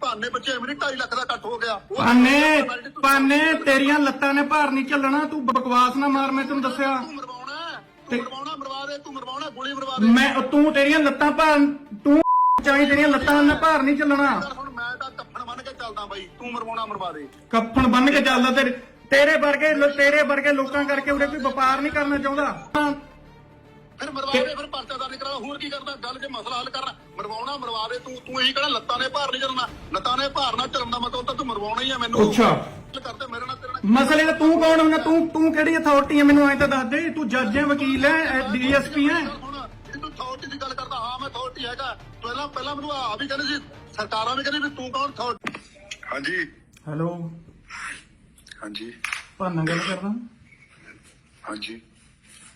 ਭਾਨੇ ਬੱਚੇ ਮੇਰੀ 2.5 ਲੱਖ ਦਾ ਇਕੱਠ ਹੋ ਗਿਆ। ਤੂੰ- ਪਾਨੇ ਤੇਰੀਆਂ ਲੱਤਾਂ ਨੇ ਭਾਰ ਨਹੀਂ ਚੱਲਣਾ ਤੂੰ ਬਕਵਾਸ ਨਾ ਮਾਰ ਮੈਂ ਤੈਨੂੰ ਦੱਸਿਆ। ਤੂੰ ਮਰਵਾਉਣਾ ਹੈ, ਤੇ- ਤੂੰ ਮਰਵਾਉਣਾ ਮਰਵਾ ਦੇ ਤੂੰ ਮਰਵਾਉਣਾ ਗੋਲੀ ਮਰਵਾ ਦੇ। ਮੈਂ ਤੂੰ ਤੇਰੀਆਂ ਲੱਤਾਂ ਭਾਰ ਤੂੰ ਚਾਹੀ ਤੇਰੀਆਂ ਲੱਤਾਂ ਨਾਲ ਭਾਰ ਨਹੀਂ ਚੱਲਣਾ। ਹੁਣ ਮੈਂ ਤਾਂ ਕੱਫਣ ਬੰਨ ਕੇ ਚੱਲਦਾ ਬਾਈ ਤੂੰ ਮਰਵਾਉਣਾ ਮਰਵਾ ਦੇ। ਕੱਫਣ ਬੰਨ ਕੇ ਚੱਲਦਾ ਤੇਰੇ ਤੇਰੇ ਵਰਗੇ ਤੇਰੇ ਵਰਗੇ ਲੋਕਾਂ ਕਰਕੇ ਉਰੇ ਕੋਈ ਵਪਾਰ ਨਹੀਂ ਕਰਨਾ ਚਾਹੁੰਦਾ। ਫਿਰ ਮਰਵਾ ਦੇ ਫਿਰ ਪਰਚਾ ਦਰਜ ਕਰਾ ਹੋਰ ਕੀ ਕਰਦਾ ਗੱਲ ਜੇ ਮਸਲਾ ਹੱਲ ਕਰਨਾ ਮਰਵਾਉਣਾ ਮਰਵਾ ਦੇ। ਤੂੰ ਤੂੰ ਇਹੀ ਕਹਿਣਾ ਲੱਤਾਂ ਨੇ ਭਾਰ ਨਹੀਂ ਚੱਲਣਾ ਲੱਤਾਂ ਨੇ ਭਾਰ ਨਾ ਚੱਲਣ ਦਾ ਮਤਲਬ ਤਾਂ ਤੂੰ ਮਰਵਾਉਣਾ ਹੀ ਆ ਮੈਨੂੰ। ਅੱਛਾ। ਕਰਦੇ ਮੇਰੇ ਨਾਲ ਤੇਰੇ ਨਾਲ ਮਸਲੇ ਦਾ ਤੂੰ ਕੌਣ ਹੁੰਦਾ? ਤੂੰ ਤੂੰ ਕਿਹੜੀ ਅਥਾਰਟੀ ਹੈ ਮੈਨੂੰ ਐਂ ਤਾਂ ਦੱਸ ਦੇ। ਤੂੰ ਜੱਜ ਹੈ ਵਕੀਲ ਹੈ ਡੀਐਸਪੀ ਹੈ ਹੁਣ ਜੇ ਤੂੰ ਅਥਾਰਟੀ ਦੀ ਗੱਲ ਕਰਦਾ। ਹਾਂ ਮੈਂ ਅਥਾਰਟੀ ਹੈਗਾ। ਪਹਿਲਾਂ ਪਹਿਲਾਂ ਮੈਨੂੰ ਆ ਵੀ ਕਹਿੰਦੇ ਸੀ ਸਰਕਾਰਾਂ ਵੀ ਕਹਿੰਦੀ ਵੀ ਤੂੰ ਕੌਣ? ਅਥਾਰਟੀ ਹਾਂਜੀ। ਹੈਲੋ। ਹਾਂਜੀ। ਭਾਨਾ ਗੱਲ ਕਰਦਾ। ਹਾਂਜੀ।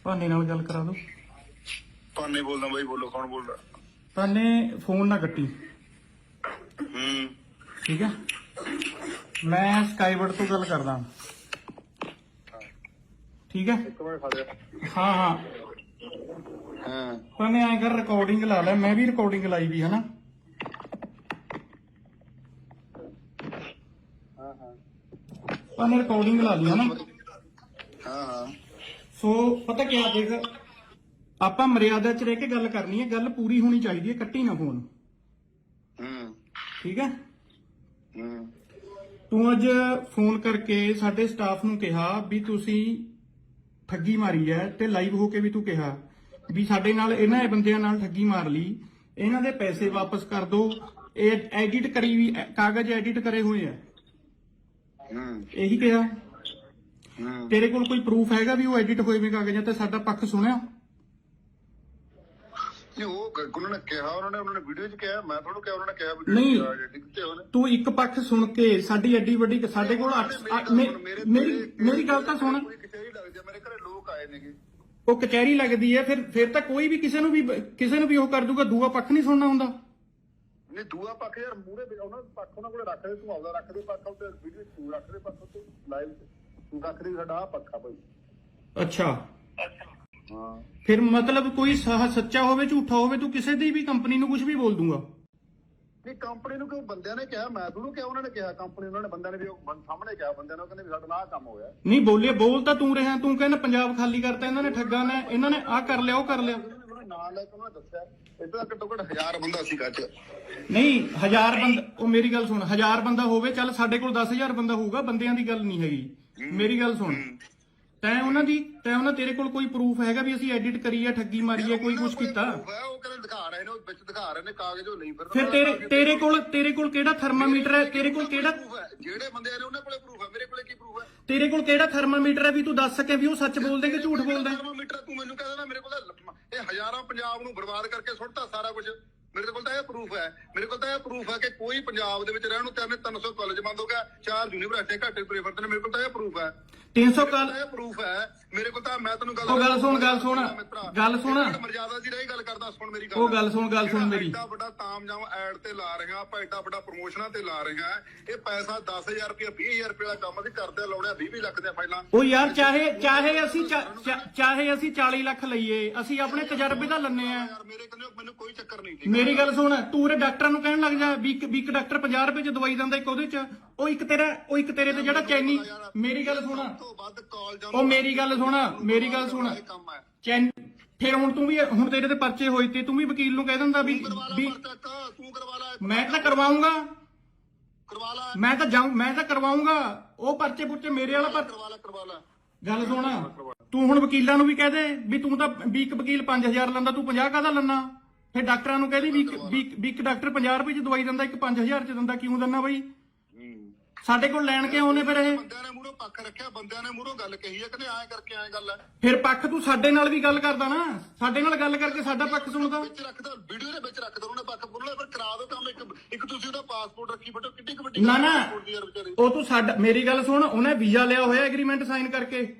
ਭਾਨੇ ਨਾਲ ਗੱਲ ਕਰਾ ਦੋ। ਪਾਨੇ ਬੋਲਦਾ ਬਾਈ ਬੋਲੋ ਕੌਣ ਬੋਲਦਾ ਭਾਨੇ ਫੋਨ ਨਾ ਕੱਟੀ ਹੂੰ ਠੀਕ ਹੈ ਮੈਂ ਸਕਾਈਵਰਡ ਤੋਂ ਗੱਲ ਕਰਦਾ ਠੀਕ ਹੈ ਇੱਕ ਮਿੰਟ ਖਾ ਲਿਆ ਹਾਂ ਹਾਂ ਹਾਂ ਭਾਨੇ ਐਂ ਕਰ ਰਿਕਾਰਡਿੰਗ ਲਾ ਲੈ ਮੈਂ ਵੀ ਰਿਕਾਰਡਿੰਗ ਲਾਈ ਵੀ ਹਨਾ ਹਾਂ ਹਾਂ ਭਾਨੇ ਰਿਕਾਰਡਿੰਗ ਲਾ ਲਈ ਹਨਾ ਹਾਂ ਹਾਂ ਸੋ ਪਤਾ ਕੀ ਦੇਖ ਆਪਾਂ ਮਰਿਆਦਾ 'ਚ ਰਹਿ ਕੇ ਗੱਲ ਕਰਨੀ ਹੈ ਗੱਲ ਪੂਰੀ ਹੋਣੀ ਚਾਹੀਦੀ ਹੈ ਕੱਟੀ ਨਾ ਫੋਨ ਹੂੰ। ਠੀਕ ਹੈ? ਹੂੰ। ਤੂੰ ਅੱਜ ਫੋਨ ਕਰਕੇ ਸਾਡੇ ਸਟਾਫ ਨੂੰ ਕਿਹਾ ਵੀ ਤੁਸੀਂ ਠੱਗੀ ਮਾਰੀ ਹੈ ਤੇ ਲਾਈਵ ਹੋ ਕੇ ਵੀ ਤੂੰ ਕਿਹਾ ਵੀ ਸਾਡੇ ਨਾਲ ਇਹਨਾਂ ਬੰਦਿਆਂ ਨਾਲ ਠੱਗੀ ਮਾਰ ਲਈ ਇਹਨਾਂ ਦੇ ਪੈਸੇ ਵਾਪਸ ਕਰ ਦਿਓ ਇਹ ਐਡਿਟ ਕਰੀ ਵੀ ਕਾਗਜ਼ ਐਡਿਟ ਕਰੇ ਹੋਏ ਆ। ਹੂੰ। ਇਹੀ ਕਿਹਾ। ਤੇਰੇ ਕੋਲ ਕੋਈ ਪ੍ਰੂਫ ਹੈਗਾ ਵੀ ਉਹ ਐਡਿਟ ਹੋਏ ਵੇ ਕਾਗਜ਼ਾਂ ਤੇ? ਸਾਡਾ ਪੱਖ ਸੁਣਿਆ? ਨਹੀਂ ਉਹ ਉਹਨਾਂ ਨੇ ਕਿਹਾ ਉਹਨਾਂ ਨੇ ਉਹਨਾਂ ਨੇ ਵੀਡੀਓ 'ਚ ਕਿਹਾ ਮੈਂ ਤੁਹਾਨੂੰ ਕਿਹਾ ਉਹਨਾਂ ਨੇ ਕਿਹਾ ਵੀ ਨਹੀਂ। ਉਹਨੇ ਤੂੰ ਇੱਕ ਪੱਖ ਸੁਣ ਕੇ ਸਾਡੀ ਐਡੀ ਵੱਡੀ ਸਾਡੇ ਕੋਲ ਅੱਠ- ਅੱਠ- ਮੇ- ਮੇਰੀ ਮੇਰੀ ਗੱਲ ਤਾਂ ਸੁਣ। ਕੋਈ ਕਚਹਿਰੀ ਲੱਗਦੀ ਆ, ਮੇਰੇ ਘਰੇ ਲੋਕ ਆਏ ਨੇਗੇ ਉਹ ਕਚਹਿਰੀ ਲੱਗਦੀ ਹੈ ਫਿਰ ਫਿਰ ਤਾਂ ਕੋਈ ਵੀ ਕਿਸੇ ਨੂੰ ਵੀ ਕਿਸੇ ਨੂੰ ਵੀ ਉਹ ਕਰ ਦੂਗਾ ਦੂਆ ਪੱਖ ਨਹੀਂ ਸੁਣਨਾ ਹੁੰਦਾ। ਨਹੀਂ ਦੂਆ ਪੱਖ ਯਾਰ ਮੂਰੇ ਉਹਨਾਂ ਪੱਖ ਉਹਨਾਂ ਕੋਲੇ ਰੱਖ ਦੇ ਤੂੰ ਆਪਦਾ ਰੱਖ ਦੇ ਪੱਖ ਉੱਤੇ ਵੀਡੀਓ ਤੂੰ ਰੱਖ ਦੇ ਪੱਖ ਉੱਤੇ ਲਾਈਵ ਤੂੰ ਰੱਖ ਦੇ ਸਾਡਾ ਆਹ ਪੱਖਾ ਭਾਈ ਅੱਛਾ। ਹਾਂ ਫਿਰ ਮਤਲਬ ਕੋਈ ਸਹ ਸੱਚਾ ਹੋਵੇ ਝੂਠਾ ਹੋਵੇ ਤੂੰ ਕਿਸੇ ਦੀ ਵੀ ਕੰਪਨੀ ਨੂੰ ਕੁਝ ਵੀ ਬੋਲ ਦੂੰਗਾ। ਨਹੀਂ ਕੰਪਨੀ ਨੂੰ ਕਿਉਂ ਬੰਦਿਆਂ ਨੇ ਕਿਹਾ? ਮੈਂ ਤੁਹਾਨੂੰ ਕਿਹਾ ਉਹਨਾਂ ਨੇ ਕਿਹਾ। ਕੰਪਨੀ ਉਹਨਾਂ ਨੇ ਬੰਦਿਆਂ ਨੇ ਵੀ ਉਹ ਬੰ- ਸਾਹਮਣੇ ਕਿਹਾ। ਬੰਦਿਆਂ ਨੇ ਉਹ ਕਹਿੰਦੇ ਵੀ ਸਾਡਾ ਆਹ ਕੰਮ ਹੋਇਆ। ਨਹੀਂ ਬੋਲੇ ਬੋਲ ਤਾਂ ਤੂੰ ਰਿਹਾ ਤੂੰ ਕਹਿੰਦਾ ਪੰਜਾਬ ਖਾਲੀ ਕਰਤਾ ਇਹਨਾਂ ਨੇ ਠੱਗਾਂ ਨੇ ਇਹਨਾਂ ਨੇ ਆਹ ਕਰ ਲਿਆ ਉਹ ਕਰ ਲਿਆ। ਉਹਨਾਂ ਨੇ ਲੈ ਕੇ ਉਹਨਾਂ ਨੇ ਦੱਸਿਆ। ਇਦਾਂ ਘੱਟੋ ਘੱਟ ਹਜ਼ਾਰ ਬੰਦਾ ਸੀ ਗੱਜ ਨਹੀਂ ਹਜ਼ਾਰ ਬੰਦਾ ਉਹ ਮੇਰੀ ਗੱਲ ਸੁਣ ਹਜ਼ਾਰ ਬੰਦਾ ਹੋਵੇ ਚੱਲ ਸਾਡੇ ਕੋਲ 10000 ਬੰਦਾ ਹੋਊਗਾ ਬੰਦਿਆਂ ਦੀ ਗੱਲ ਨਹੀਂ ਹੈਗੀ। ਮੇਰੀ ਗੱਲ ਸੁਣ। ਤੈਂ ਉਹਨਾਂ ਦੀ ਤੈਂ ਉਹਨਾਂ ਤੇਰੇ ਕੋਲ ਕੋਈ ਪ੍ਰੂਫ ਹੈਗਾ ਵੀ ਅਸੀਂ ਐਡਿਟ ਕਰੀ ਹੈ ਠੱਗੀ ਮਾਰੀ ਹੈ ਕੋਈ ਕੁਝ ਕੀਤਾ? ਉਹ ਕਹਿੰਦੇ ਦਿਖਾ ਰਹੇ ਨੇ ਉਹ ਵਿੱਚ ਦਿਖਾ ਰਹੇ ਨੇ ਕਾਗਜ਼ ਉਹ ਨਹੀਂ ਫਿਰ ਫਿਰ ਤੇਰੇ ਤੇਰੇ ਕੋਲ ਤੇਰੇ ਕੋਲ ਕਿਹੜਾ ਥਰਮਾਮੀਟਰ ਹੈ? ਤੇਰੇ ਕੋਲ ਕਿਹੜਾ ਜਿਹੜੇ ਬੰਦੇ ਨੇ ਉਹਨਾਂ ਕੋਲੇ ਪ੍ਰੂਫ ਹੈ ਮੇਰੇ ਕੋਲੇ ਕੀ ਪ੍ਰੂਫ ਹੈ? ਤੇਰੇ ਕੋਲ ਕਿਹੜਾ ਥਰਮਾਮੀਟਰ ਹੈ ਵੀ ਤੂੰ ਦੱਸ ਸਕੇ ਵੀ ਉਹ ਸੱਚ ਬੋਲਦੇ ਕਿ ਝੂਠ ਬੋਲਦਾ ਥਰਮਾਮੀਟਰ ਤੂੰ ਮੈਨੂੰ ਕਹਿੰਦਾ ਮੇਰੇ ਕੋਲ ਇਹ ਹਜ਼ਾਰਾਂ ਪੰਜਾਬ ਨੂੰ ਬਰਬਾਦ ਕਰਕੇ ਸੁੱਟਤਾ ਸਾਰਾ ਕੁਝ ਮੇਰੇ ਕੋਲ ਤਾਂ ਇਹ ਪ੍ਰੂਫ ਹੈ ਮੇਰੇ ਕੋਲ ਤਾਂ ਇਹ ਪ੍ਰੂਫ ਹੈ ਕਿ ਕੋਈ ਪੰਜਾਬ ਦੇ ਵਿੱਚ ਰਹਿਣ ਨੂੰ ਤਿੰਨ 300 ਕਾਲਜ ਬੰਦ ਹੋ ਗਿਆ ਚਾਰ ਯੂਨੀਵਰਸਿਟੀ ਘੱਟੇ ਤੁਰੇ ਫਿਰਦੇ ਨੇ ਮੇਰੇ ਕੋਲ ਤਾਂ ਇਹ ਪ੍ਰੂਫ ਹੈ 300 ਕਾਲ ਇਹ ਪ੍ਰੂਫ ਹੈ ਮੇਰੇ ਕੋਲ ਤਾਂ ਮੈਂ ਤੈਨੂੰ ਗੱਲ ਉਹ ਗੱਲ ਸੁਣ, ਗੱਲ ਸੁਣ, ਗੱਲ ਸੁਣ। ਮਰਜ਼ਾਦਾ ਦੀ ਰਹੀ ਗੱਲ ਕਰਦਾ ਸੁਣ ਮੇਰੀ ਗੱਲ ਉਹ ਗੱਲ ਸੁਣ, ਗੱਲ ਸੁਣ ਮੇਰੀ। ਐਡਾ ਵੱਡਾ ਤਾਮਜਾਮ ਐਡ ਤੇ ਲਾ ਰਹੇ ਹਾਂ ਆਪਾਂ ਐਡਾ ਵੱਡਾ ਪ੍ਰੋਮੋਸ਼ਨਾਂ ਤੇ ਲਾ ਰਹੇ ਹਾਂ ਇਹ ਪੈਸਾ 10000 ਰੁਪਏ 20000 ਰੁਪਏ ਦਾ ਕੰਮ ਅਸੀਂ ਕਰਦੇ ਲਾਉਣੇ 20 ਲੱਖ ਦੇ ਫਾਈਲਾਂ ਉਹ ਯਾਰ ਚਾਹੇ ਚਾਹੇ ਅਸੀਂ ਚਾਹੇ ਅਸੀਂ 40 ਲੱਖ ਲਈਏ ਅਸੀਂ ਆਪਣੇ ਤਜਰਬੇ ਦਾ ਲੰਨੇ ਆ ਯਾਰ ਮੇਰੇ ਕਹਿੰਦੇ ਮੈਨੂੰ ਕੋਈ ਚੱਕਰ ਨਹੀਂ ਠੀਕ ਹੈ? ਮੇਰੀ ਗੱਲ ਸੁਣ, ਤੂੰ ਉਰੇ ਡਾਕਟਰਾਂ ਨੂੰ ਕਹਿਣ ਲੱਗ ਜਾ ਵੀ ਇੱਕ ਵੀ ਇੱਕ ਡਾਕਟਰ 50 ਰੁਪਏ ਚ ਦਵਾਈ ਦਿੰਦਾ ਇੱਕ ਉਹਦੇ ਚ। ਉਹ ਇੱਕ ਤੇਰਾ ਉਹ ਇੱਕ ਤੇਰੇ ਤੇ ਜਿਹੜਾ ਚੈਨੀ ਮੇਰੀ ਗੱਲ ਸੁਣ। ਤੋਂ ਵੱਧ ਕਾਲ ਉਹ ਮੇਰੀ ਗੱਲ ਸੁਣ, ਮੇਰੀ ਗੱਲ ਸੁਣ। ਇਹ ਕੰਮ ਹੈ ਚੈਨ ਫਿਰ ਹੁਣ ਤੂੰ ਵੀ ਹੁਣ ਤੇਰੇ ਤੇ ਪਰਚੇ ਹੋਏ ਤੇ ਤੂੰ ਵੀ ਵਕੀਲ ਨੂੰ ਕਹਿ ਦਿੰਦਾ ਵੀ ਕਰਵਾ ਲਾ ਵੀ ਪਰਚਾ ਕਾ ਤੂੰ ਕਰਵਾ ਲਾ ਮੈਂ ਤਾਂ ਕਰਵਾਉਂਗਾ। ਕਰਵਾ ਲਾ ਮੈਂ ਤਾਂ ਜਾਊਂ ਮੈਂ ਤਾਂ ਕਰਵਾਉਂਗਾ। ਉਹ ਪਰਚੇ ਪੁਰਚੇ ਮੇਰੇ ਵਾਲਾ ਪਰ ਕਰਵਾ ਲਾ ਕਰਵਾ ਲਾ ਗੱਲ ਸੁਣ। ਤੂੰ ਹੁਣ ਵਕੀਲਾਂ ਨੂੰ ਵੀ ਕਹਿ ਦੇ ਵੀ ਤੂੰ ਤਾਂ ਵੀ ਇੱਕ ਵਕੀਲ 5000 ਲੈਂਦਾ, ਤੂੰ 50 ਕਾਹਦਾ ਲੈਣਾ ਫਿਰ ਡਾਕਟਰਾਂ ਨੂੰ ਕਹਦੀ ਵੀ ਇੱਕ- ਵੀ ਇੱਕ- ਵੀ ਇੱਕ ਡਾਕਟਰ 50 ਰੁਪਏ ਚ ਦਵਾਈ ਦਿੰਦਾ ਇੱਕ 5000 ਚ ਦਿੰਦਾ ਕਿਉਂ ਦਿੰਦਾ ਬਈ? ਸਾਡੇ ਕੋਲ ਲੈਣ ਕੇ ਆਉਨੇ ਫਿਰ ਇਹ? ਬੰਦਿਆਂ ਨੇ ਮੂਹਰੋਂ ਪੱਖ ਰੱਖਿਆ ਬੰਦਿਆਂ ਨੇ ਮੂਹਰੋਂ ਗੱਲ ਕਹੀ ਹੈ ਕਹਿੰਦੇ ਐਂ ਕਰਕੇ ਐਂ ਗੱਲ ਹੈ ਫਿਰ ਪੱਖ ਤੂੰ ਸਾਡੇ ਨਾਲ ਵੀ ਗੱਲ ਕਰਦਾ ਨਾ। ਸਾਡੇ ਨਾਲ ਗੱਲ ਕਰਕੇ ਸਾਡਾ ਪੱਖ ਸੁਣਦਾ। ਵਿੱਚ ਰੱਖਦਾ ਵੀਡੀਓ ਦੇ ਵਿੱਚ ਰੱਖਦਾ ਉਹਨੇ ਪੱਖ ਬੋਲਣਾ ਫਿਰ ਕਰਾ ਦੋ ਕੰਮ ਇੱਕ ਇੱਕ ਤੁਸੀਂ ਉਹਦਾ ਪਾਸਪੋਰਟ ਰੱਖੀ ਬੈਠੋ ਕਿੱਡੀ ਕੁ ਵੱਡੀ ਨਾ ਨਾ। passport ਦੀ ਯਾਰ ਵਿਚਾਰੇ। ਉਹ ਤੂੰ ਸਾਡਾ ਮੇਰੀ ਗੱਲ ਸੁਣ ਉਹਨੇ ਵੀਜ਼ਾ ਲਿਆ ਹੋਇਆ ਐਗਰੀਮੈਂਟ ਸਾਈਨ ਕਰਕੇ।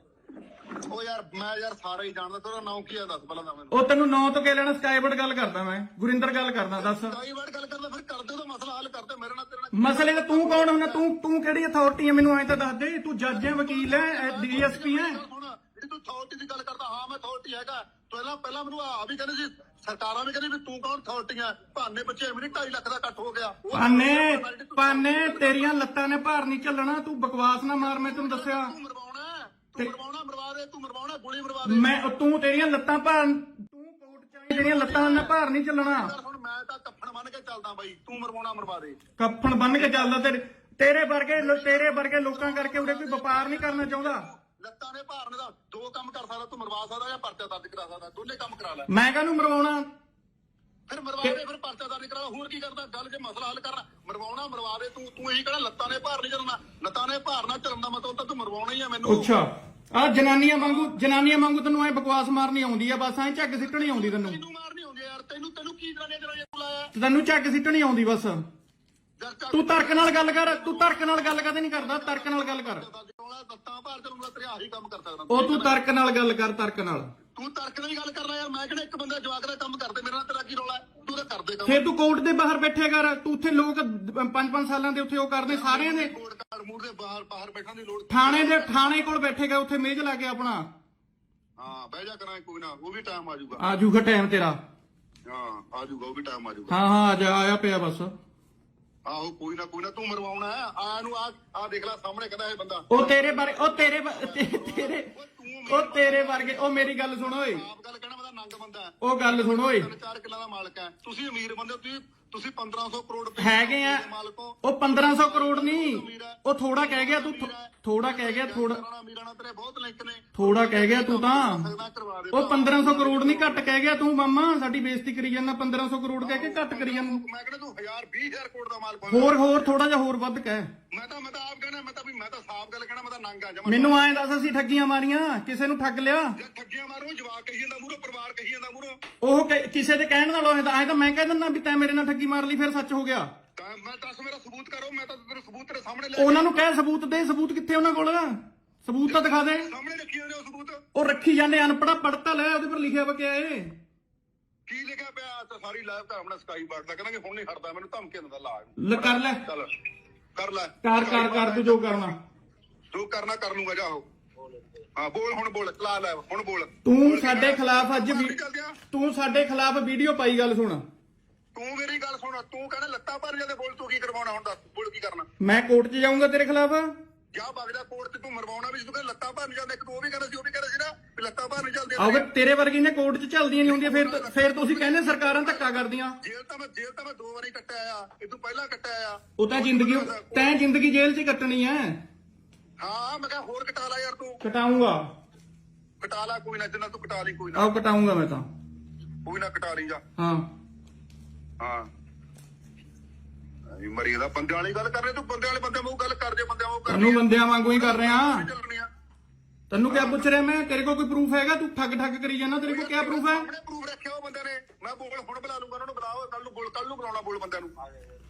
ਉਹ ਯਾਰ ਮੈਂ ਯਾਰ ਸਾਰਾ ਹੀ ਜਾਣਦਾ ਤੇਰਾ ਨਾਮ ਕੀ ਆ ਦੱਸ ਪਹਿਲਾਂ ਤਾਂ ਮੈਨੂੰ। ਉਹ ਤੈਨੂੰ ਨਾਂ ਤੋਂ ਕਹਿ ਲੈਣਾ ਸਕਾਈਵਰਡ ਗੱਲ ਕਰਦਾ ਮੈਂ। ਗੁਰਿੰਦਰ ਗੱਲ ਕਰਦਾ ਦੱਸ। ਕਈ ਵਾਰ ਗੱਲ ਕਰਦਾ ਫਿਰ ਕਰਦੇ ਉਹਦਾ ਮਸਲਾ ਹੱਲ ਕਰਦੇ ਮੇਰੇ ਨਾਲ ਤੇਰੇ ਨਾਲ ਮਸਲੇ ਤੇ ਤੂੰ ਕੌਣ ਹੁੰਦਾ? ਤੂੰ ਤੂੰ ਕਿਹੜੀ ਅਥਾਰਟੀ ਹੈ ਮੈਨੂੰ ਐਂ ਤਾਂ ਦੱਸ ਦੇ ਤੂੰ ਜੱਜ ਹੈ ਵਕੀਲ ਹੈ ਡੀਐਸਪੀ ਹੈ ਜਿਹੜੀ ਤੂੰ ਅਥਾਰਟੀ ਦੀ ਗੱਲ ਕਰਦਾ ਹਾਂ ਮੈਂ ਅਥਾਰਟੀ ਹੈਗਾ। ਪਹਿਲਾਂ ਪਹਿਲਾਂ ਮੈਨੂੰ ਆ ਵੀ ਕਹਿੰਦੇ ਸੀ ਸਰਕਾਰਾਂ ਵੀ ਕਹਿੰਦੀ ਵੀ ਤੂੰ ਕੌਣ ਅਥਾਰਟੀ ਹੈ ਭਾਨੇ ਬੱਚੇ ਮੇਰੀ 2.5 ਲੱਖ ਦਾ ਇਕੱਠ ਹੋ ਗਿਆ। ਉਹ ਪਾਨੇ ਤੂੰ ਪਾਨੇ ਤੇਰੀਆਂ ਲੱਤਾਂ ਨੇ ਭਾਰ ਨਹੀਂ ਚੱਲਣਾ ਤੂੰ ਬਕਵਾਸ ਨਾ ਮਾਰ ਮੈਂ ਤੈਨੂੰ ਦੱਸਿਆ। ਮਰਵਾਉਣਾ ਹੈ, ਤੂੰ ਮਰਵਾਉਣਾ ਮਰਵਾ ਦੇ ਤੂੰ ਮਰਵਾਉਣਾ ਗੋਲੀ ਮਰਵਾ ਦੇ। ਮੈਂ ਤੂੰ ਤੇਰੀਆਂ ਲੱਤਾਂ ਭਾਰ ਤੂੰ ਕੋਟ ਚਾਹੀ ਤੇਰੀਆਂ ਲੱਤਾਂ ਨਾਲ ਭਾਰ ਨਹੀਂ ਚੱਲਣਾ। ਯਾਰ ਹੁਣ ਮੈਂ ਤਾਂ ਕੱਫਣ ਬੰਨ ਕੇ ਚੱਲਦਾ ਬਾਈ ਤੂੰ ਮਰਵਾਉਣਾ ਮਰਵਾ ਦੇ। ਕੱਫਣ ਬੰਨ ਕੇ ਚੱਲਦਾ ਤੇਰੇ ਤੇਰੇ ਵਰਗੇ ਲੋ- ਤੇਰੇ ਵਰਗੇ ਲੋਕਾਂ ਕਰਕੇ ਉਰੇ ਕੋਈ ਵਪਾਰ ਨਹੀਂ ਕਰਨਾ ਚਾਹੁੰਦਾ। ਲੱਤਾਂ ਨੇ ਭਾਰਨੇ ਦਾ ਦੋ ਕੰਮ ਕਰ ਸਕਦਾ ਤੂੰ ਮਰਵਾ ਸਕਦਾ ਜਾਂ ਪਰਚਾ ਦਰਜ ਕਰਾ ਸਕਦਾ ਦੋਨੇ ਕੰਮ ਕਰਾ ਲੈ। ਮੈਂ ਕਾਹਨੂੰ ਮਰਵਾਉਣਾ? ਫਿਰ ਮਰਵਾ ਦੇ ਫਿਰ ਪਰਚਾ ਦਰਜ ਕਰਾ ਹੋਰ ਕੀ ਕਰਦਾ ਗੱਲ ਜੇ ਮਸਲਾ ਹੱਲ ਕਰਨਾ ਮਰਵਾਉਣਾ ਮਰਵਾ ਦੇ ਤੂੰ ਤੂੰ ਇਹੀ ਕਹਿਣਾ ਲੱਤਾਂ ਨੇ ਭਾਰ ਨਹੀਂ ਚੱਲਣਾ। ਲੱਤਾਂ ਨੇ ਭਾਰ ਨਾ ਚੱਲਣ ਦਾ ਮਤਲਬ ਤਾਂ ਤੂੰ ਮਰਵਾਉਣਾ ਹੀ ਆ ਮੈਨੂੰ। ਅੱਛਾ। ਆ ਜਨਾਨੀਆਂ ਵਾਂਗੂ ਜਨਾਨੀਆਂ ਵਾਂਗੂ ਤੈਨੂੰ ਐ ਬਕਵਾਸ ਮਾਰਨੀ ਆਉਂਦੀ ਆ ਬਸ ਐ ਝੱਗ ਸਿੱਟਣੀ ਆਉਂਦੀ ਤੈਨੂੰ। ਤੈਨੂੰ ਮਾਰਨੀ ਹੁੰਦੀ ਯਾਰ? ਤੈਨੂੰ ਤੈਨੂੰ ਕੀ ਤਰ੍ਹਾਂ ਜਿਹੜਾ ਇਹ ਬੁਲਾਇਆ? ਤੈਨੂੰ ਝੱਗ ਸਿੱਟਣੀ ਆਉਂਦੀ ਬਸ। ਤੂੰ ਤਰਕ ਨਾਲ ਗੱਲ ਕਰ ਤੂੰ ਤਰਕ ਨਾਲ ਗੱਲ ਕਦੇ ਨਹੀਂ ਕਰਦਾ ਤਰਕ ਨਾਲ ਗੱਲ ਕਰ। ਉਹ ਤੂੰ ਤਰਕ ਨਾਲ ਗੱਲ ਕਰ ਤਰਕ ਨਾਲ। ਤੂੰ ਤਰਕ ਦੀ ਗੱਲ ਕਰਨਾ ਯਾਰ ਮੈਂ ਕਿਹੜਾ ਇੱਕ ਬੰਦਾ ਜਵਾਕ ਦਾ ਕੰਮ ਕਰਦੇ ਮੇਰੇ ਨਾਲ ਤੇਰਾ ਕੀ ਰੌਲਾ ਹੈ? ਤੂੰ ਤਾਂ ਕਰਦੇ ਕੰਮ। ਫੇਰ ਤੂੰ ਕੋਰਟ ਦੇ ਬਾਹਰ ਬੈਠਿਆ ਕਰ ਤੂੰ ਉੱਥੇ ਲੋਕ 5-5 ਸਾਲਾਂ ਦੇ ਉੱਥੇ ਉਹ ਕਰਦੇ ਸਾਰਿਆਂ ਦੇ। ਕੋਰਟ ਕਾਰਡ ਮੂਰ ਦੇ ਬਾਹਰ ਬਾਹਰ ਬੈਠਣ ਦੀ ਲੋੜ ਥਾਣੇ ਦੇ ਥਾਣੇ ਕੋਲ ਬੈਠੇਗਾ ਉੱਥੇ ਮੇਜ਼ ਲਾ ਕੇ ਆਪਣਾ। ਹਾਂ ਬਹਿ ਜਾ ਕਰਾਂ ਕੋਈ ਨਾ ਉਹ ਵੀ ਟਾਈਮ ਆ ਜਾਊਗਾ। ਆ ਜੂਗਾ ਟਾਈਮ ਤੇਰਾ। ਹਾਂ ਆ ਜਾਊਗਾ ਉਹ ਵੀ ਟਾਈਮ ਆ ਜਾਊਗਾ। ਹਾਂ ਹਾਂ ਆ ਜਾ ਆਇਆ ਪਿਆ ਬਸ। ਆਹੋ ਕੋਈ ਨਾ ਕੋਈ ਨਾ ਤੂੰ ਮਰਵਾਉਣਾ ਆ ਨੂੰ ਆ ਆ ਦੇਖ ਲੈ ਸਾਹਮਣੇ ਕਹਿੰਦਾ ਇਹ ਬੰਦਾ। ਉਹ ਤੇਰੇ ਬਾਰੇ ਉਹ ਤੇਰੇ ਬ- ਤੇ- ਤੇਰੇ ਉਹ ਤੇਰੇ ਵਰਗੇ ਉਹ ਮੇਰੀ ਗੱਲ ਸੁਣ ਓਏ। ਆਪ ਗੱਲ ਕਹਿਣਾ ਤਾਂ ਨੰਗ ਬੰਦਾ। ਹੈ। ਉਹ ਗੱਲ ਸੁਣ ਓਏ। ਤਿੰਨ ਚਾਰ ਕਿੱਲਾ ਦਾ ਮਾਲਕ ਹੈ। ਤੁਸੀਂ ਅਮੀਰ ਬੰਦੇ ਹੋ, ਤੁਸੀਂ ਤੁਸੀਂ 1500 ਕਰੋੜ ਰੁਪਏ ਹੈਗੇ ਆ। ਮਾਲਕ ਉਹ 1500 ਕਰੋੜ ਨਹੀਂ। ਉਹ ਥੋੜਾ ਕਹਿ ਗਿਆ ਤੂੰ ਥੋੜਾ ਕਹਿ ਗਿਆ ਥੋੜਾ ਤੇਰੇ ਬਹੁਤ ਲਿੰਕ ਨੇ। ਥੋੜਾ ਕਹਿ ਗਿਆ ਤੂੰ ਤਾਂ। ਉਹ 1500 ਕਰੋੜ ਨਹੀਂ ਘੱਟ ਕਹਿ ਗਿਆ ਤੂੰ ਮਾਮਾ। ਸਾਡੀ ਬੇਇੱਜ਼ਤੀ ਕਰੀ ਜਾਂਦਾ 1500 ਕਰੋੜ ਕਹਿ ਕੇ ਘੱਟ ਕਰੀ ਜਾਂਦਾ। ਮੈਂ ਕਹਿੰਦਾ ਤੂੰ 1000 20000 ਕਰੋੜ ਦਾ ਮਾਲਕ ਹੋਇਆ ਹੋਰ ਹੋਰ ਥੋੜਾ ਜਿਹਾ ਹੋਰ ਵੱਧ ਕਹਿ। ਮੈਂ ਤਾਂ ਮੈਂ ਤਾਂ ਆਪ ਕਹਿਣਾ ਮੈਂ ਤਾਂ ਵੀ ਮੈਂ ਤਾਂ ਸਾਫ਼ ਗੱਲ ਕਹਿਣਾ ਮੈਂ ਤਾਂ ਨੰਗ ਆ ਜਮਾ ਮੈਨੂੰ ਐਂ ਦੱਸ ਅਸੀਂ ਠੱਗੀਆਂ ਮਾਰੀਆਂ ਕਿਸੇ ਨੂੰ ਠੱਗ ਲਿਆ? ਜੇ ਠੱਗੀਆਂ ਮਾਰੋ ਜਵਾਕ ਕਹੀ ਜਾਂਦਾ ਪਰਿਵਾਰ ਕਹੀ ਜਾਂਦਾ ਮੂਰੋ ਉਹ ਕਿ- ਕਿਸੇ ਦੇ ਕਹਿਣ ਨਾਲ ਹੋਏ ਤਾਂ ਐਂ ਤਾਂ ਮੈਂ ਕਹਿ ਦਿੰਦਾ ਵੀ ਤੈਂ ਮੇਰੇ ਨਾਲ ਠੱਗੀ ਮਾਰ ਲਈ ਫਿਰ ਸੱਚ ਹੋ ਗਿਆ। ਤਾਂ ਮੈਂ ਦੱਸ ਮੇਰਾ ਸਬੂਤ ਕਰੋ ਮੈਂ ਤਾਂ ਤੇਰੇ ਸਬੂਤ ਤੇਰੇ ਸਾਹਮਣੇ ਲੈ ਉਹਨਾਂ ਨੂੰ ਕਹਿ ਸਬੂਤ ਦੇ ਸਬੂਤ ਕਿੱਥੇ ਉਹਨਾਂ ਕੋਲ? ਸਬੂਤ ਤਾਂ ਦਿਖਾ ਦੇ। ਸਾਹਮਣੇ ਰੱਖੀ ਜਾਂਦੇ ਹੋ ਸਬੂਤ। ਉਹ ਰੱਖੀ ਜਾਂਦੇ ਅਨਪੜਾ ਪੜਤਾ ਲੈ ਉਹਦੇ ਪਰ ਲਿਖਿਆ ਵਾ ਕਿਆ ਏ ਕੀ ਲਿਖਿਆ ਪਿਆ ਤਾਂ ਸਾਰੀ ਲਾਈਵ ਤਾਂ ਆਪਣਾ ਸਕਾਈ ਬਾਰਡ ਦਾ ਕਹਿੰਦਾ ਕਿ ਹੁਣ ਨਹੀਂ ਹਟਦਾ ਮੈਨੂੰ ਧਮਕੀ ਦਿੰਦਾ ਲਾ ਲੈ ਕਰ ਲੈ। ਚੱਲ ਕਰ ਲੈ। ਕਰ ਕਰ ਕਰ ਤੂੰ ਜੋ ਕਰਨਾ। ਜੋ ਕਰਨਾ ਕਰ ਲੂੰਗਾ ਜਾਓ ਹਾਂ ਬੋਲ ਹੁਣ ਬੋਲ ਲਾ ਲੈ ਹੁਣ ਬੋਲ। ਤੂੰ ਸਾਡੇ ਖਿਲਾਫ ਅੱਜ ਵੀ ਤੂੰ ਸਾਡੇ ਖਿਲਾਫ ਵੀਡੀਓ ਪਾਈ ਗੱਲ ਸੁਣ। ਤੂੰ ਮੇਰੀ ਗੱਲ ਸੁਣ ਤੂੰ ਕਹਿੰਦਾ ਲੱਤਾਂ ਭਰ ਜਾਂਦੇ ਬੋਲ ਤੂੰ ਕੀ ਕਰਵਾਉਣਾ ਹੁਣ ਦੱਸ ਬੋਲ ਕੀ ਕਰਨਾ? ਮੈਂ ਕੋਰਟ 'ਚ ਜਾਊਂਗਾ ਤੇਰੇ ਖਿਲਾਫ। ਜਾ ਬਗਦਾ ਕੋਰਟ ਤੇ ਤੂੰ ਮਰਵਾਉਣਾ ਵੀ ਤੂੰ ਕਹਿੰਦਾ ਲੱਤਾਂ ਭਰ ਜਾਂਦੇ ਇੱਕ ਤੂੰ ਉਹ ਵੀ ਕਹਿੰਦਾ ਸੀ ਉਹ ਵੀ ਕਹਿੰਦਾ ਸੀ ਨਾ ਵੀ ਲੱਤਾਂ ਭਰ ਨਹੀਂ ਚੱਲਦੇ ਆਵੇ ਤੇਰੇ ਵਰਗੀ ਨੇ ਕੋਰਟ 'ਚ ਚੱਲਦੀਆਂ ਨਹੀਂ ਹੁੰਦੀਆਂ ਫਿਰ ਫਿਰ ਤੁਸੀਂ ਕਹਿੰਦੇ ਸਰਕਾਰਾਂ ਧੱਕਾ ਕਰਦੀਆਂ। ਜੇਲ੍ਹ ਤਾਂ ਮੈਂ ਜੇਲ੍ਹ ਤਾਂ ਮੈਂ ਦੋ ਵਾਰੀ ਕੱਟਿਆ ਆ ਇਹ ਤੋਂ ਪਹਿਲਾਂ ਕੱਟਿਆ ਆ। ਉਹ ਤਾਂ ਜ਼ਿੰਦਗੀ ਤੈਂ ਜ਼ਿੰਦਗੀ ਜੇਲ੍ਹ 'ਚ ਕੱਟਣੀ ਐ। ਹਾਂ ਮੈਂ ਕਿਹਾ ਹੋਰ ਕਟਾ ਲੈ ਯਾਰ ਤੂੰ। ਕਟਾਊਂਗਾ ਕਟਾ ਲੈ ਕੋਈ ਨਾ ਜਿੰਨਾ ਤੂੰ ਕਟਾ ਲਈ ਕੋਈ ਨਾ। ਆਓ ਕਟਾਊਂਗਾ ਮੈਂ ਤਾਂ। ਕੋਈ ਨਾ ਕਟਾ ਲਈ ਜਾ। ਹਾਂ। ਹਾਂ। ਇਹ ਮਰੀ ਦਾ ਬੰਦੇ ਵਾਲੀ ਗੱਲ ਕਰ ਰਹੇ ਤੂੰ ਬੰਦੇ ਵਾਲੇ ਬੰਦੇ ਵਾਂਗੂ ਗੱਲ ਕਰ ਜੇ ਬੰਦੇ ਵਾਂਗੂ ਕਰ ਤੈਨੂੰ ਬੰਦਿਆਂ ਵਾਂਗੂ ਹੀ ਕਰ ਰਿਹਾ। ਤੈਨੂੰ ਕਿਆ ਪੁੱਛ ਰਿਹਾ ਮੈਂ? ਤੇਰੇ ਕੋਲ ਕੋਈ ਪ੍ਰੂਫ ਹੈਗਾ? ਤੂੰ ਠੱਗ ਠੱਗ ਕਰੀ ਜਾਂਦਾ ਤੇਰੇ ਕੋਲ ਕਿਆ ਪ੍ਰੂਫ ਹੈ? ਆਪਣੇ ਪ੍ਰੂਫ ਰੱਖਿਆ ਉਹ ਬੰਦੇ ਨੇ। ਮੈਂ ਬੋਲ ਹੁਣ ਬੁਲਾ ਲੂੰਗਾ ਉਹਨਾਂ ਨੂੰ ਬੁਲਾਓ ਕੱਲ ਨੂੰ ਬੋਲ ਕੱਲ ਨੂੰ ਬੁਲਾਉਣਾ ਬੋਲ ਬੰਦਿਆਂ ਨੂੰ।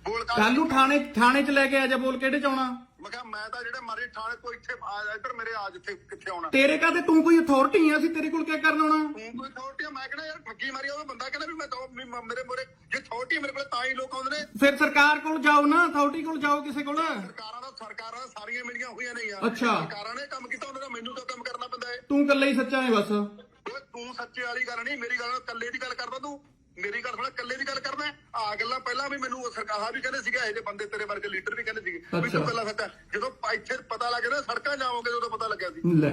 ਬੋਲ ਕੱਲ ਨੂੰ। ਥਾਣੇ ਥਾਣੇ 'ਚ ਲੈ ਕੇ ਆ ਜਾ ਬੋਲ ਕਿਹੜੇ 'ਚ ਆਉਣਾ? ਮੈਂ ਕਿਹਾ ਮੈਂ ਤਾਂ ਜਿਹੜੇ ਮਾਰੇ ਥਾਣੇ ਤੋਂ ਇੱਥੇ ਆ ਇੱਧਰ ਮੇਰੇ ਆ ਜਿੱਥੇ ਕਿੱਥੇ ਆਉਣਾ। ਤੇਰੇ ਕਾਤੇ ਤੂੰ ਕੋਈ ਅਥਾਰਟੀ ਆ ਅਸੀਂ ਤੇਰੇ ਕੋਲ ਕਿਆ ਕਰਨ ਆਉਣਾ? ਤੂੰ ਕੋਈ ਅਥਾਰਟੀ ਮੈਂ ਕਹਿੰਦਾ ਯਾਰ ਠੱਗੀ ਮਾਰੀ ਉਹ ਬੰਦਾ ਕਹਿੰਦਾ ਵੀ ਮੈਂ ਤਾਂ ਵੀ ਮ- ਮੇਰੇ ਮੋਰੇ ਜੇ ਅਥਾਰਟੀ ਮੇਰੇ ਕੋਲ ਤਾਂ ਹੀ ਲੋਕ ਆਉਂਦੇ ਨੇ। ਫਿਰ ਸਰਕਾਰ ਕੋਲ ਜਾਓ ਨਾ ਅਥਾਰਟੀ ਕੋਲ ਜਾਓ ਕਿਸੇ ਕੋਲ। ਸਰਕਾਰਾਂ ਦਾ ਸਰਕਾਰਾਂ ਦਾ ਸਾਰੀਆਂ ਮਿਲੀਆਂ ਹੋਈਆਂ ਨੇ ਯਾਰ। ਅੱਛਾ। ਸਰਕਾਰਾਂ ਨੇ ਕੰਮ ਕੀਤਾ ਉਹਨਾਂ ਦਾ ਮੈਨੂੰ ਤਾਂ ਕੰਮ ਕਰਨਾ ਪੈਂਦਾ ਹੈ ਤੂੰ ਇਕੱਲਾ ਹੀ ਸੱਚਾ ਹੈ ਬਸ। ਓਏ ਤੂੰ ਸੱਚੇ ਵਾਲੀ ਗੱਲ ਨਹੀਂ ਮੇਰੀ ਗੱਲ ਨਾਲ ਇਕੱਲੇ ਦੀ ਗੱਲ ਕਰਦਾ ਤੂੰ। ਮੇਰੀ ਗੱਲ ਸੁਣ ਇਕੱਲੇ ਦੀ ਗੱਲ ਕਰਨਾ। ਆਹ ਗੱਲਾਂ ਪਹਿਲਾਂ ਵੀ ਮੈਨੂੰ ਸਰਕਾਰਾਂ ਵੀ ਕਹਿੰਦੇ ਸੀਗੇ ਇਹ ਜਿਹੇ ਬੰਦੇ ਤੇਰੇ ਵਰਗੇ ਲੀਡਰ ਵੀ ਕਹਿੰਦੇ ਸੀਗੇ। ਵੀ। ਤੂੰ ਪਹਿਲਾਂ ਸੱਚਾ ਜਦੋਂ ਇੱਥੇ ਪਤਾ ਲੱਗ ਗਿਆ ਨਾ ਸੜਕਾਂ ਜਾਓਗੇ ਉਦੋਂ ਪਤਾ ਲੱਗਿਆ ਸੀ। ਲੈ।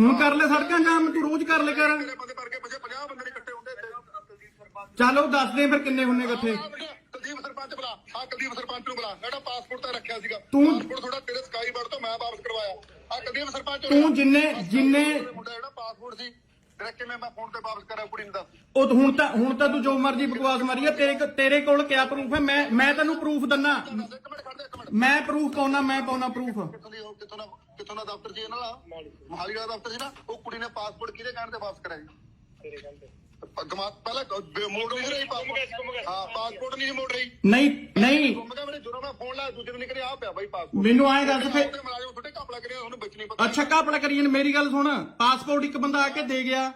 ਹੁਣ ਕਰ ਲੈ ਸੜਕਾਂ ਜਾਮ ਤੂੰ ਰੋਜ਼ ਕਰ ਲੈ ਕਰ। ਤੇਰੇ ਬੰਦੇ ਵਰਗੇ ਪਿੱਛੇ 50 ਬੰਦੇ ਇਕੱਠੇ ਹੁੰਦੇ ਚਲੋ ਦੱਸ ਦੇ ਫਿਰ ਕਿੰਨੇ ਹੁੰਨੇ ਇਕੱਠੇ। ਕੁਲਦੀਪ ਸਰਪੰਚ ਬੁਲਾ। ਹਾਂ ਕੁਲਦੀਪ ਸਰਪੰਚ ਨੂੰ ਬੁਲਾ। ਮੇਰਾ ਪਾਸਪੋਰਟ ਤਾਂ ਰੱਖਿਆ ਸੀਗਾ। ਤੂੰ- ਪਾਸਪੋਰਟ ਥੋੜਾ ਤੇਰੇ ਸਕਾਈ ਬਰਡ ਤੋਂ ਮੈਂ ਵਾਪਸ ਕਰਵਾਇਆ। ਆ ਕੁਲਦੀਪ ਸਰਪੰਚ ਤੂੰ ਜਿੰਨੇ ਜਿੰਨੇ ਕਿਵੇਂ ਮੈਂ ਫੋਨ ਤੇ ਵਾਪਸ ਕਰਾਂ ਕੁੜੀ ਨੂੰ ਦੱਸ? ਉਹ ਤਾਂ ਹੁਣ ਤਾਂ ਹੁਣ ਤਾਂ ਤੂੰ ਜੋ ਮਰਜ਼ੀ ਬਕਵਾਸ ਮਾਰੀ ਆ ਤੇਰੇ ਕੋ- ਤੇਰੇ ਕੋਲ ਕਿਆ ਪ੍ਰੂਫ ਹੈ ਮੈਂ ਮੈਂ ਤੈਨੂੰ ਪ੍ਰੂਫ ਦੰਨਾ। ਇੱਕ ਮਿੰਟ ਖੜ ਜਾ ਇੱਕ ਮਿੰਟ। ਮੈਂ ਪ੍ਰੂਫ ਪਾਉਣਾ ਮੈਂ ਪਾਉਣਾ ਪ੍ਰੂਫ ਕਿੱਥੋਂ ਦੀ ਉਹ ਕਿੱਥੋਂ ਦਾ ਕਿੱਥੋਂ ਦਾ ਦਫ਼ਤਰ ਸੀ ਇਹਨਾਂ ਦਾ? ਮੋਹਾਲੀ ਦਾ ਦਫ਼ਤਰ ਸੀ ਨਾ? ਉਹ ਕੁੜੀ ਨੇ ਪਾਸਪੋਰਟ ਕਿਹਦੇ ਕਹਿਣ ਤੇ ਵਾਪਸ ਕਰਾਇਆ ਜੀ ਦਿਮਾਗ ਪਹਿਲਾਂ ਮੋੜ ਨਹੀਂ ਰਹੀ ਪਾਸਪੋਰਟ। ਹਾਂ ਪਾਸਪੋਰਟ ਨਹੀਂ ਸੀ ਮੋੜ ਰਹੀ। ਨਹੀਂ ਨਹੀਂ। ਗੁੰਮ ਗਿਆ ਮੇਰੇ ਜਦੋਂ ਮੈਂ ਫੋਨ ਲਾਇਆ ਦੂਜੇ ਦਿਨ ਨਿਕਲੇ ਆ ਪਿਆ ਬਾਈ ਪਾਸਪੋਰਟ। ਮੈਨੂੰ ਐਂ ਦੱਸ ਫੇ ਤੇ ਮਲਾਜਮ ਕਾਪਲਾ ਕਰਿਆ ਉਹਨੂੰ ਵਿੱਚ ਨਹੀਂ ਪਤਾ। ਅੱਛਾ ਕਾਪੜਾ ਕਰੀਏ ਮੇਰੀ ਗੱਲ ਸੁਣ। ਪਾਸਪੋਰਟ ਇੱਕ ਬੰਦਾ ਆ ਕੇ ਦੇ ਗਿਆ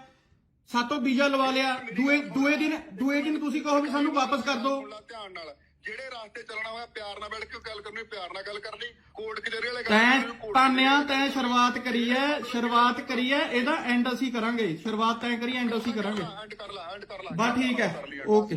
ਸਾਤੋਂ ਵੀਜ਼ਾ ਲਵਾ ਲਿਆ ਦੂਏ ਦੂਏ ਦਿਨ ਦੂਏ ਦਿਨ ਤੁਸੀਂ ਕਹੋ ਵੀ ਸਾਨੂੰ ਵਾਪਸ ਕਰ ਦਿਓ ਸੁਣ ਲਾ ਧਿਆਨ ਨਾਲ। ਜਿਹੜੇ ਰਾਸਤੇ ਚੱਲਣਾ ਹੋਇਆ ਪਿਆਰ ਨਾਲ ਬੈਠ ਕੇ ਗੱਲ ਕਰਨੀ ਪਿਆਰ ਨਾਲ ਗੱਲ ਕਰਨੀ ਕੋਰਟ ਕਚਹਿਰੀ ਵਾਲੇ ਗੱਲ ਤੈਂ ਪਾਨਿਆ ਤੈਂ ਸ਼ੁਰੂਆਤ ਕਰੀ ਐ ਸ਼ੁਰੂਆਤ ਕਰੀ ਐ ਇਹਦਾ ਐਂਡ ਅਸੀਂ ਕਰਾਂਗੇ। ਸ਼ੁਰੂਆਤ ਤੈਂ ਕਰੀ ਐਂਡ ਅਸੀਂ ਕਰਾਂਗੇ। ਐਂਡ ਕਰ ਲਾ ਐਂਡ ਕਰ ਲਾ ਬਸ ਠੀਕ end। ਓਕੇ।